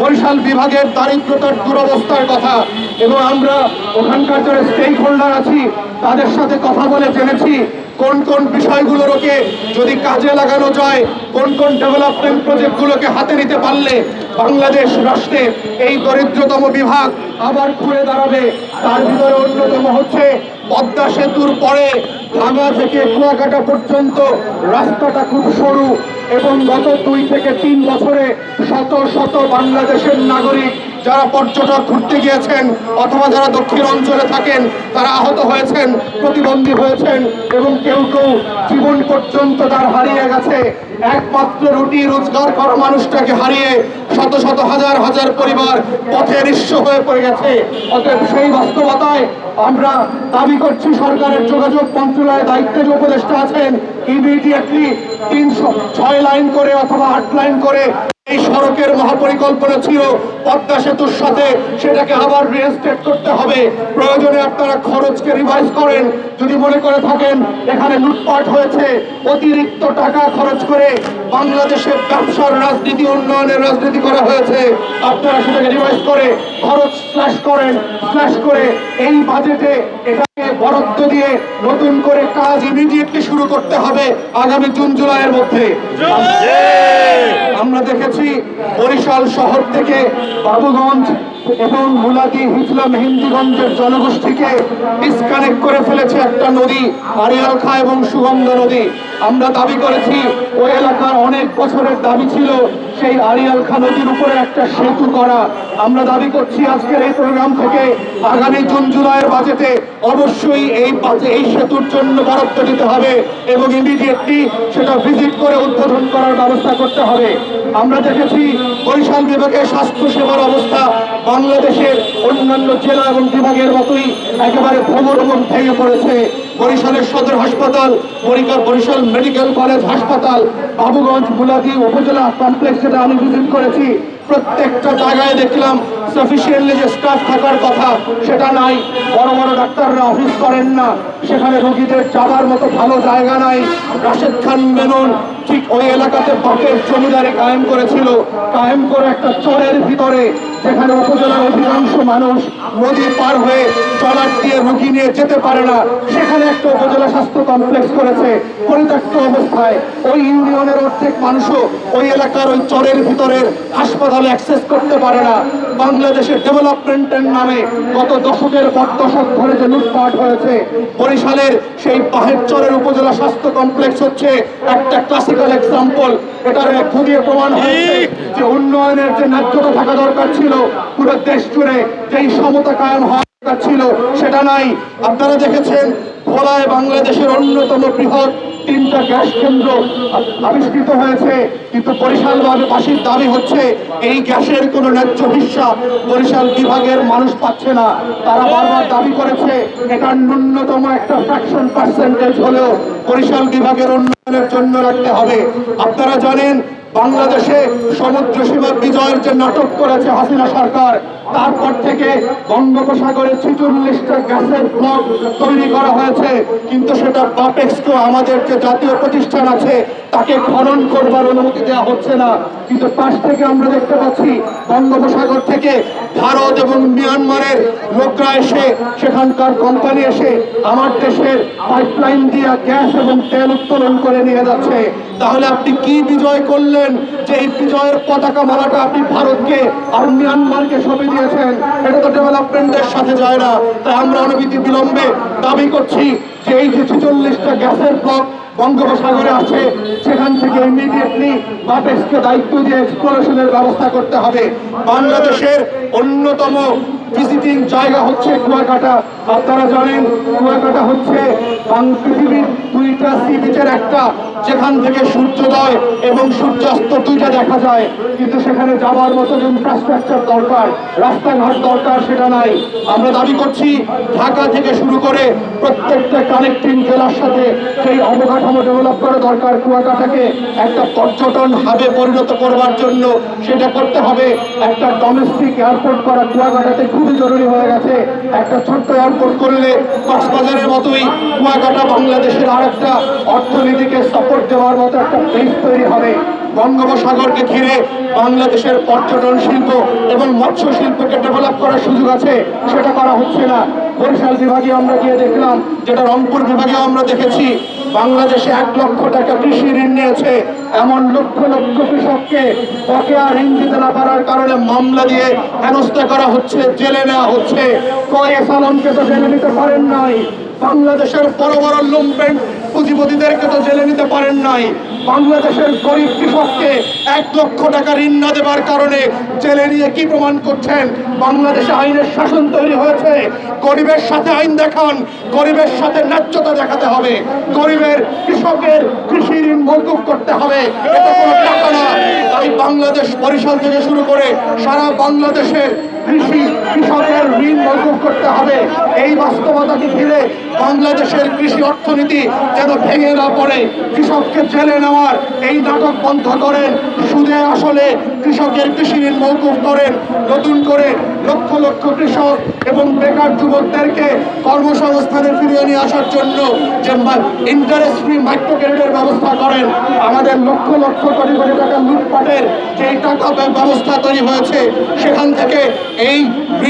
বরিশাল বিভাগের দারিদ্রতার দুরবস্থার কথা এবং আমরা ওখানকার যারা স্টেক হোল্ডার আছি, তাদের সাথে কথা বলে জেনেছি কোন কোন বিষয়গুলোকে যদি কাজে লাগানো যায়, কোন কোন ডেভেলপমেন্ট প্রজেক্টগুলোকে হাতে নিতে পারলে বাংলাদেশ রাষ্ট্রে এই দরিদ্রতম বিভাগ আবার ঘুরে দাঁড়াবে। তার ভিতরে অন্যতম হচ্ছে পদ্মা সেতুর পরে ভাঙা থেকে কুয়াকাটা পর্যন্ত রাস্তাটা খুব সরু। এবং গত দুই থেকে তিন বছরে শত শত বাংলাদেশের নাগরিক যারা পর্যটক ঘুরতে গিয়েছেন অথবা যারা দক্ষিণ অঞ্চলে থাকেন, তারা আহত হয়েছেন, প্রতিবন্ধী হয়েছেন এবং কেউ কেউ জীবন পর্যন্ত তার হারিয়ে গেছে। একমাত্র রুটি রোজগার করা মানুষটাকে হারিয়ে শত শত হাজার হাজার পরিবার পথে নিঃস্ব হয়ে পড়ে গেছে। অতএব সেই বাস্তবতায় আমরা দাবি করছি, সরকারের যোগাযোগ মন্ত্রণালয়ের দায়িত্বে যে উপদেষ্টা আছেন ইমিডিয়েটলি তিনশো ছয় লাইন করে অথবা আট লাইন করে এই সড়কের মহাপরিকল্পনা ছিল, পদ্মা সেতুর সাথে সেটাকে আবার রিয়েস্টেট করতে হবে। প্রয়োজনে আপনারা খরচকে রিভাইজ করেন। যদি মনে করে থাকেন, এখানে লুটপাট হয়েছে, অতিরিক্ত টাকা খরচ করে বাংলাদেশের ব্যবসার রাজনীতি, উন্নয়নের রাজনীতি করা হয়েছে, আপনারা সেটাকে রিভাইজ করে খরচ স্ল্যাশ করেন স্ল্যাশ করে এই বাজেটে এটাকে বরাদ্দ দিয়ে নতুন করে কাজ ইমিডিয়েটলি শুরু করতে হবে আগামী জুন, জুলাইয়ের মধ্যে। আমরা দেখেছি বরিশাল শহর থেকে বাবুগঞ্জ এবং মুলাদি হিজলা মেহেন্দিগঞ্জের জনগোষ্ঠীকে ডিসকানেক্ট করে ফেলেছে একটা নদী আরিয়াল খা এবং সুগন্ধ নদী। আমরা দাবি করেছি, ওই এলাকার অনেক বছরের দাবি ছিল সেই আরিয়াল খা নদীর উপরে একটা সেতু করা। আমরা দাবি করছি আজকের এই প্রোগ্রাম থেকে আগামী জুন জুলাইয়ের বাজেটে অবশ্যই এই এই সেতুর জন্য বরাদ্দ দিতে হবে এবং ইমিডিয়েটলি সেটা ভিজিট করে উদ্বোধন করার ব্যবস্থা করতে হবে। আমরা দেখেছি বরিশাল বিভাগের স্বাস্থ্য সেবার অবস্থা বাংলাদেশের অন্যান্য জেলা এবং বিভাগের মতোই একেবারে ভ্রমণ ভেঙে পড়েছে। বরিশালের সদর হাসপাতাল বরিকার বরিশাল মেডিকেল কলেজ হাসপাতাল, বাবুগঞ্জ মুলাদি উপজেলা কমপ্লেক্স যেটা আমি ভিজিট করেছি প্রত্যেকটা জায়গায় দেখলাম সাফিসিয়েন্টলি যে স্টাফ থাকার কথা, সেটা নাই। বড় বড় ডাক্তাররা অফিস করেন না। সেখানে রোগীদের যাবার মতো ভালো জায়গা নাই। রাশেদ খান মেনন ঠিক ওই এলাকাতে বাপের জমিদারে কায়েম করেছিল। কায়েম করে একটা চরের ভিতরে, যেখানে উপজেলার অধিকাংশ মানুষ নদী পার হয়ে চলার দিয়ে রুগী নিয়ে যেতে পারে না। সেখানে একটা উপজেলা স্বাস্থ্য কমপ্লেক্স করেছে, পরিত্যক্ত অবস্থায়। ওই ইউনিয়নের অর্ধেক মানুষও ওই এলাকার ওই চরের ভিতরের হাসপাতালে অ্যাক্সেস করতে পারে না। বাংলাদেশের ডেভেলপমেন্টের নামে গত দশকের পর দশক ধরে যে লুটপাট হয়েছে, বরিশালের সেই পাহের চরের উপজেলা স্বাস্থ্য কমপ্লেক্স হচ্ছে একটা ক্লাসিক্যাল এক্সাম্পল এটার মধ্য দিয়ে প্রমাণ যে উন্নয়নের যে ন্যায্যতা থাকা দরকার ছিল পুরো দেশ জুড়ে যেই সমতা কায়েম হওয়া দরকার ছিল, সেটা নাই। আপনারা দেখেছেন ভোলায় বাংলাদেশের অন্যতম বৃহৎ তিনটা গ্যাস কেন্দ্র আবিষ্কৃত হয়েছে, কিন্তু বরিশালবাসীর দাবি হচ্ছে, এই গ্যাসের কোনো ন্যায্য হিস্সা বরিশাল বিভাগের মানুষ পাচ্ছে না। তারা বারবার দাবি করেছে, এটার ন্যূনতম একটা ফ্র্যাকশন পার্সেন্টেজ হলেও বরিশাল বিভাগের উন্নয়নের জন্য রাখতে হবে। আপনারা জানেন বাংলাদেশে সমুদ্র সীমা বিজয়ের যে নাটক করেছে হাসিনা সরকার, তারপর থেকে বঙ্গোপসাগরে ছিচল্লিশটা গ্যাসের ব্লক তৈরি করা হয়েছে। কিন্তু সেটা বাপেক্সকে আমাদের যে জাতীয় প্রতিষ্ঠান আছে, তাকে খনন করবার অনুমতি দেওয়া হচ্ছে না। কিন্তু পাশ থেকে আমরা দেখতে পাচ্ছি, বঙ্গোপসাগর থেকে ভারত এবং মিয়ানমারের লোকরা এসে, সেখানকার কোম্পানি এসে আমার দেশের পাইপলাইন দিয়ে গ্যাস এবং তেল উত্তোলন করে নিয়ে যাচ্ছে। তাহলে আপনি কি বিজয় করলেন? যে এই বিজয়ের পতাকা মালাটা আপনি ভারতকে আর মিয়ানমারকে সঁপে দিয়েছেন। এটা তো ডেভেলপমেন্টের সাথে যায় না। তাই আমরা অনবিধি বিলম্বে দাবি করছি যে এই যে ছেচল্লিশটা গ্যাসের ব্লক বঙ্গোপসাগরে আছে, সেখান থেকে ইমিডিয়েটলি বাপেক্সকে দায়িত্ব দিয়ে এক্সপ্লোরেশনের ব্যবস্থা করতে হবে। বাংলাদেশের অন্যতম ভিজিটিং জায়গা হচ্ছে কুয়াকাটা। আপনারা জানেন, কুয়াকাটা হচ্ছে পৃথিবীর দুইটা সি বিচের একটা। যেখান থেকে সূর্যোদয় এবং সূর্যাস্ত দুইটা দেখা যায়, কিন্তু সেখানে যাওয়ার মতো ইনফ্রাস্ট্রাকচার দরকার, রাস্তাঘাট দরকার, সেটা নাই। আমরা দাবি করছি, ঢাকা থেকে শুরু করে প্রত্যেকটা কানেক্টিং জেলার সাথে সেই অবকাঠামো ডেভেলপ করা দরকার। কুয়াকাটাকে একটা পর্যটন হাবে পরিণত করবার জন্য সেটা করতে হবে। একটা ডোমেস্টিক এয়ারপোর্ট করা কুয়াকাটাতে খুবই জরুরি হয়ে গেছে। একটা ছোট্ট এয়ারপোর্ট করলে কক্সবাজারের মতোই কুয়াকাটা বাংলাদেশের আর একটা অর্থনীতিকে সাপোর্ট দেওয়ার মতো একটা ব্রিজ তৈরি হবে। বঙ্গোপসাগরকে ঘিরে বাংলাদেশের পর্যটন শিল্প এবং মৎস্য শিল্পকে ডেভেলপ করার সুযোগ আছে, সেটা করা হচ্ছে না। বরিশাল বিভাগে আমরা গিয়ে দেখলাম, যেটা রংপুর বিভাগে আমরা দেখেছি, বাংলাদেশে এক লক্ষ টাকা কৃষি ঋণ নিয়েছে। এমন লক্ষ লক্ষ কৃষককে বকেয়া ঋণ দিতে না পারার কারণে মামলা দিয়ে হেনস্থা করা হচ্ছে, জেলে নেওয়া হচ্ছে। কয় সালনকে তো জেলে নিতে পারেন নাই। বাংলাদেশের বড় বড় লুম্পেন পুঁজিপতিদেরকে তো জেলে নিতে পারেন নাই। বাংলাদেশের গরিব কৃষককে এক লক্ষ টাকা ঋণ না দেবার কারণে জেলে নিয়ে কি প্রমাণ করছেন? বাংলাদেশে আইনের শাসন তৈরি হয়েছে। গরিবের সাথে আইন দেখান, গরিবের সাথে ন্যায্যতা দেখাতে হবে। গরিবের কৃষকের কৃষি ঋণ মৌকুব করতে হবে। এটা বাংলাদেশ বরিশাল থেকে শুরু করে সারা বাংলাদেশের কৃষি কৃষকের ঋণ মৌকুব করতে হবে। এই বাস্তবতাকে ঘিরে বাংলাদেশের কৃষি অর্থনীতি যেন ভেঙে না পড়ে। কৃষককে জেলে নেওয়ার এই নাটক বন্ধ করেন। সুদে আসলে কৃষকের কৃষি ঋণ মৌকুব করেন। নতুন করে লক্ষ লক্ষ কৃষক এবং বেকার যুবকদেরকে কর্মসংস্থানে ফিরিয়ে নিয়ে আসার জন্য যে ইন্টারেস্ট ফ্রি মাইক্রো ক্রেডিটের ব্যবস্থা করেন। আমাদের লক্ষ লক্ষ কোটি কোটি টাকা লুটপাটের যে টাকা ব্যবস্থা তৈরি হয়েছে, সেখান থেকে এই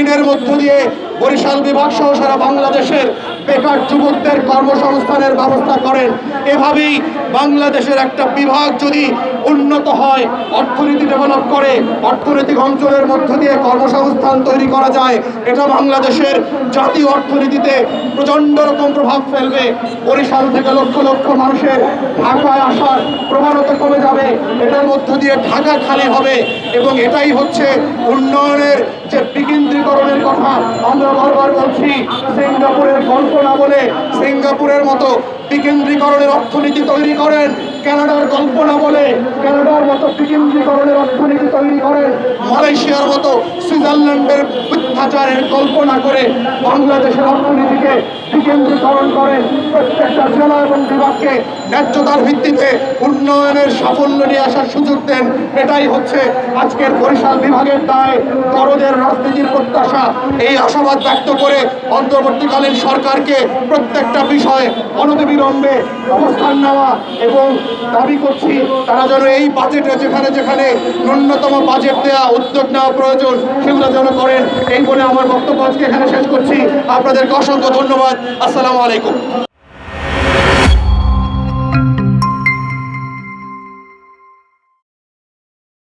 ঋণের মধ্য দিয়ে বরিশাল বিভাগ সহ সারা বাংলাদেশের বেকার যুবকদের কর্মসংস্থানের ব্যবস্থা করেন। এভাবেই বাংলাদেশের একটা বিভাগ যদি উন্নত হয়, অর্থনীতি ডেভেলপ করে, অর্থনৈতিক অঞ্চলের মধ্য দিয়ে কর্মসংস্থান তৈরি করা যায়, এটা বাংলাদেশের জাতীয় অর্থনীতিতে প্রচণ্ড রকম প্রভাব ফেলবে। বরিশাল থেকে লক্ষ লক্ষ মানুষের ঢাকায় আসার প্রবণতা কমে যাবে, এটার মধ্য দিয়ে ঢাকা খালি হবে এবং এটাই হচ্ছে উন্নয়নের যে বিকেন্দ্রীকরণের কথা আমরা বারবার বলছি সিঙ্গাপুরের গল্প না বলে সিঙ্গাপুরের মতো বিকেন্দ্রীকরণের অর্থনীতি তৈরি করেন। কানাডার কল্পনা বলে কানাডার মতো বিকেন্দ্রীকরণের অর্থনীতি তৈরি করেন। মালয়েশিয়ার মতো সুইজারল্যান্ডের মিথ্যাচারের কল্পনা করে বাংলাদেশের অর্থনীতিকে বিকেন্দ্রীকরণ করেন। প্রত্যেকটা জেলা এবং বিভাগকে ন্যায্যতার ভিত্তিতে উন্নয়নের সাফল্য নিয়ে আসার সুযোগ দেন। এটাই হচ্ছে আজকের বরিশাল বিভাগের দায়। করদের রাজনীতির প্রত্যাশা। এই আশাবাদ ব্যক্ত করে অন্তর্বর্তীকালীন সরকারকে প্রত্যেকটা বিষয়ে অনতিবিলম্বে অবস্থান নেওয়া এবং দাবি করছি, তারা যেন এই বাজেটে যেখানে যেখানে ন্যূনতম বাজেট দেওয়া উদ্যোগ নেওয়া প্রয়োজন, সেগুলো যেন করেন, এই বলে আমার বক্তব্য আজকে এখানে শেষ করছি। আপনাদেরকে অসংখ্য ধন্যবাদ। আসসালামু আলাইকুম।